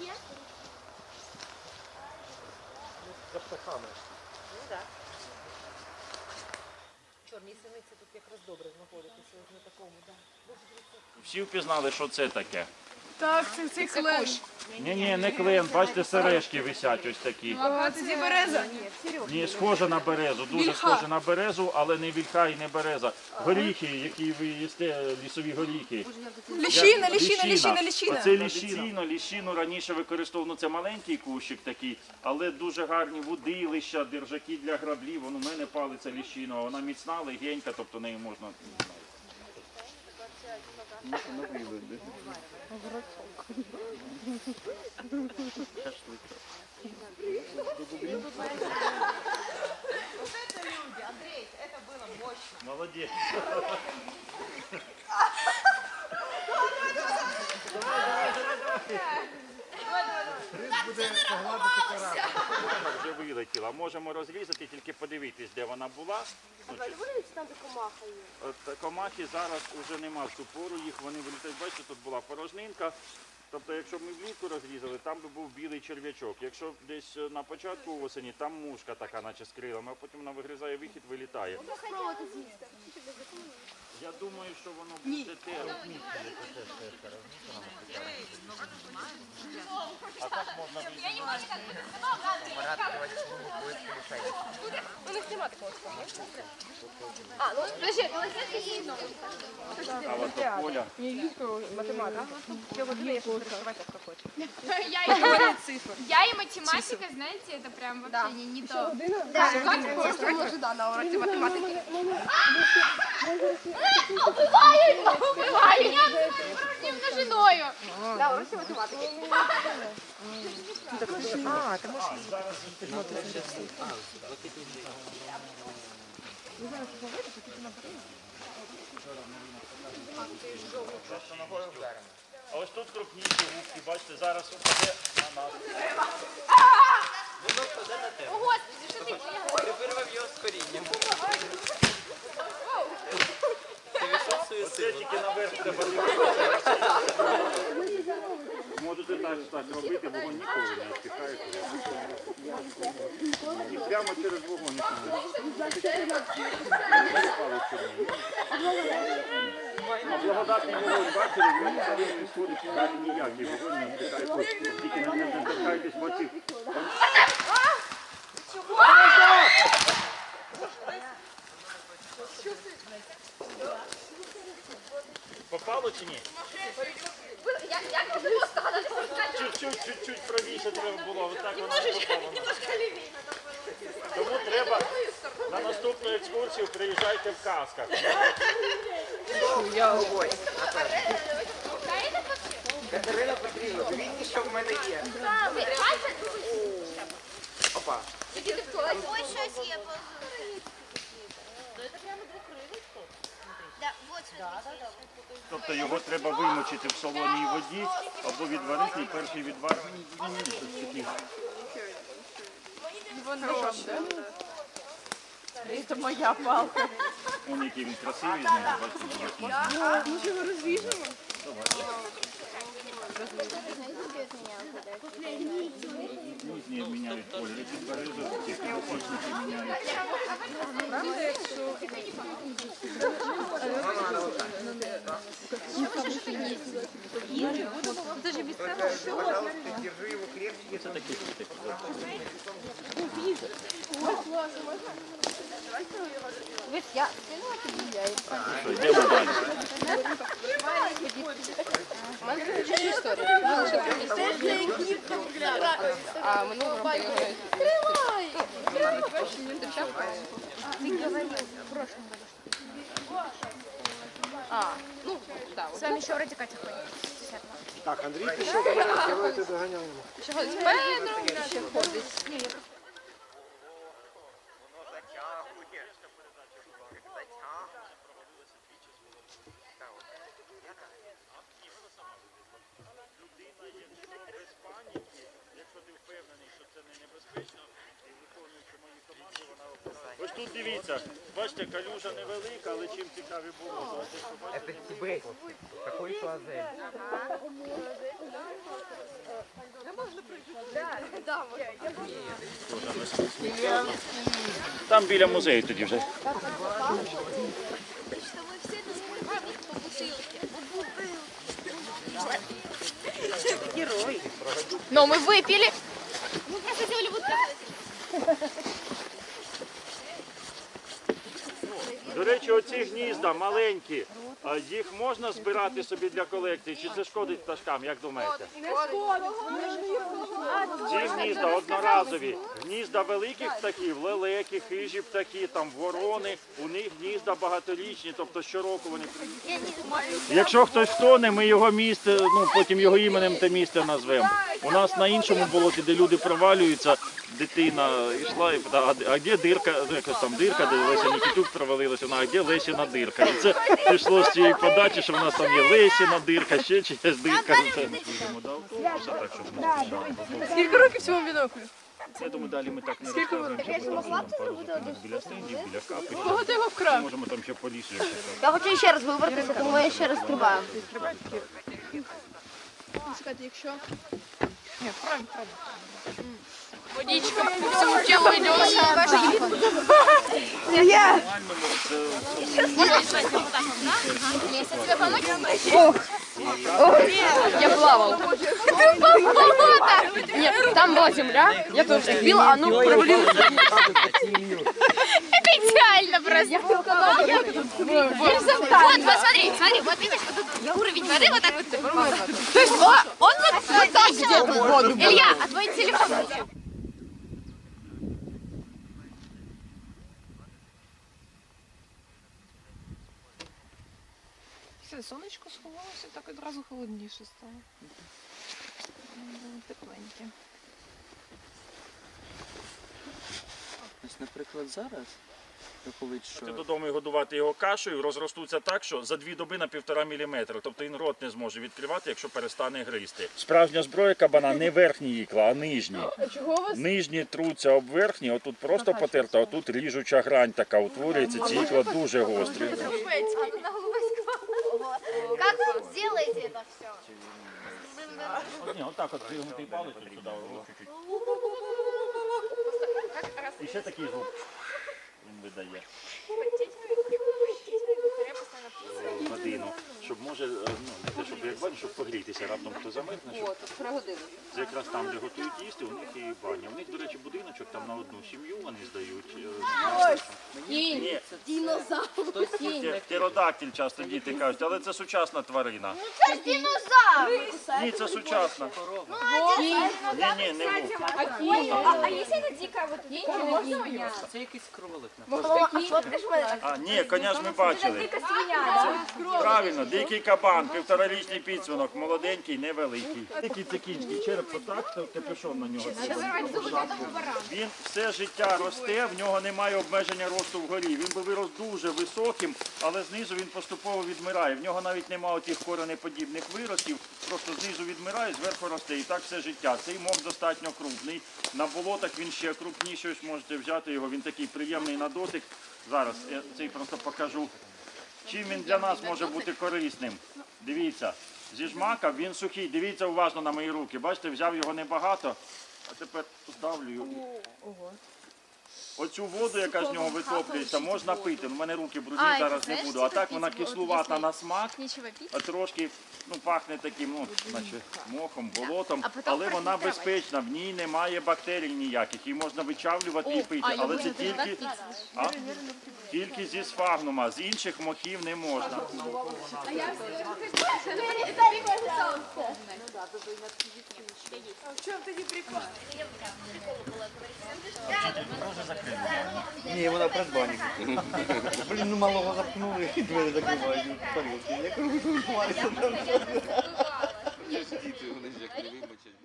є? За птахами. Ну так. Чорні синиці тут якраз добре знаходитися на такому, так. Всі впізнали, що це таке. Так, це цей клен. Ні, ні, не клен, бачите, сережки висять ось такі. Ага, це зі береза. Ні, схоже на березу, дуже Вільха. схоже на березу, але не вільха і не береза. Горіхи, які ви їсте, лісові горіхи. Ліщина, ліщина, ліщина, ліщина. Оце ліщина. Ліщину раніше використовували, ну це маленький кущик такий, але дуже гарні вудилища, держаки для граблів. Вон у мене палиця ліщина, вона міцна, легенька, тобто нею можна. Миша напрягает, да? Огурцок. Шашлык. Вот это люди, Андрей, это было мощно. Молодец. Давай, давай, давай, давай. Рис буде погладити. Вже вилетіла. Можемо розрізати, тільки подивитись, де вона була. Ну, чи- Подивіться, там де комаха є. От комахи зараз вже нема в цю пору, їх вони вилітають. Бачите, тут була порожнинка. Тобто, якщо б ми влітку розрізали, там би був білий черв'ячок. Якщо десь е, на початку осені, там мушка така, наче з крилами, а потім вона вигризає вихід, вилітає. Спробуйте з'їсти. Я думаю, що воно буде те. А так можна У них нема такого А, ну, подожди, а поля. Я и, я и математика, знаете, это прям вообще не, не то. може, да, на уроці математики. Убиваю, я не множиною. На уроці математики. А ось тут крупніші губки, бачите, зараз упаде на нас. О, господи, что ты делаешь? Вирвав його з корінням. Ти війшов свою Це силу. тільки наверх треба дивитися. Можете так, так робити, вогонь ніколи не втікає. І прямо через вогонь. Благодатний вогонь, бачили, він не сходить ніякий вогонь не втікає. Тільки не не торкайтесь мотив. Попало чи ні? Як, можна було сказати? Чуть-чуть, правіше треба було. Отак воно попало. Тому треба на наступну екскурсію приїжджайте в касках. Я огонь. Катерина Петрівна, дивіться, що в мене є. Опа. Ой, щось є. Да, вот сюди. Тобто його треба вимочити в солоній воді або відварити і перший відвар. Ні, ні, таке. Це моя палка. Он який він красивий, з бачите, Може його розвіжемо? різні міняють кольори, під березу, ті підосічники міняють. Це такі такі. Дивись, я скинула тобі я. Що, йдемо далі. У мене тут чужі історії. А минулого року його... Тримай! Ти вчав? Ти говорив в прошлом году. А, ну, да. С вами еще вроде Катя ходит. Так, Андрій пішов, давайте доганяємо. Ще ходить Педро, ще ходить. Ні, я просто Воно затягує. Затягує. Та от. Без паніки, якщо ти впевнений, що це не небезпечно, і виконуючи мої команди, вона обирає. Ось тут дивіться, бачите, калюжа невелика, але чим цікаві було. Ось якщо бачите, Это Тибет. Какой туазель. Там біля музею тоді вже. Но мы выпили. До речі, оці гнізда маленькі. а Їх можна збирати собі для колекції, чи це шкодить пташкам, як думаєте? Ці гнізда одноразові. Гнізда великих птахів, лелеки, хижі птахи, там ворони, у них гнізда багаторічні, тобто щороку вони. Якщо хтось втоне, ми його місце, ну потім його іменем те місце назвемо. У нас на іншому болоті, де люди провалюються, дитина йшла і питала, а де- дирка, якась там дирка, де Леся Нікітюк провалилася, вона, а де Лесіна дирка? І це пішло з цієї подачі, що в нас там є Лесіна дирка, ще чиясь дирка. Це. Скільки років цьому біноклю? Я думаю, далі ми так не розказуємо. Біля стендів, біля капи. Кого ти його вкрав? Можемо там ще по лісу, якщо. Я хочу ще раз вивертися, тому я ще раз стрибаю. Водичка по всему телу идет. Леся, тебе помочь? Я плавал. Нет, там была земля. Я тоже так била, а ну провалилась. Это идеально просто. Вот, вот смотри, смотри, вот видишь, вот тут уровень воды вот так вот. То есть он, он вот, вот так где-то в воду. Илья, а твой телефон где? Все, сонечко сховалося, так одразу холодніше стало. Було Тепленьке. Ось, наприклад, зараз виходить, що Ти додому і годувати його кашею, розростуться так, що за дві доби на півтора міліметра. Тобто він рот не зможе відкривати, якщо перестане гризти. Справжня зброя кабана не верхні ікла, а нижні. Нижні труться об верхні, отут просто потерта, а тут ріжуча грань така утворюється. Ці ікла дуже гострі. Как вы делаете это все? Ні, вот так вот палець от сюди, о, чуть-чуть. Еще такие звуки. звук він Щоб може, е, ну, не те, щоб як бачиш, щоб погрітися, раптом хто замерзне, щоб Це якраз там, де готують їсти, у них і баня. У них, до речі, будиночок там на одну сім'ю вони здають. е, Ні, це птеродактиль часто діти кажуть, але це сучасна тварина. Это динозавр! Ні, це сучасна. Ні, ні, не вовк. А если это дикая вот це якийсь кролик. А, ні, коня ж ми бачили. Правильно, дикий кабан, півторарічний підсвинок, молоденький, невеликий. Дикий це кінський череп, отак, то капюшон на нього. Він все життя росте, в нього немає обмеження росту вгорі. Він би вирос дуже високим, але знизу він поступово відмирає. В нього навіть немає тих коренеподібних виростів, просто знизу відмирає, зверху росте. І так все життя. Цей мох достатньо крупний. На болотах він ще крупніший, ось можете взяти його. Він такий приємний на дотик. Зараз я цей просто покажу. Чим він для нас може бути корисним? Дивіться, зі жмака він сухий. Дивіться уважно на мої руки. Бачите, взяв його небагато, а тепер здавлюю. Оцю воду, яка з нього витоплюється, можна пити. У мене руки брудні, А, і зараз не знаєш, буду. А так вона кислувата якщо- на смак, пить. а трошки ну, пахне таким, ну, наче мохом, болотом, А потім але вона безпечна, в ній немає бактерій ніяких, її можна вичавлювати і пити. Але це тільки, а? тільки зі сфагнума, з інших мохів не можна. Ні, вона придбані. Блін, ну малого запнули і двері закривають. Тарілки. Я кажу, що ви там. Діти, вони ж як не вибачать.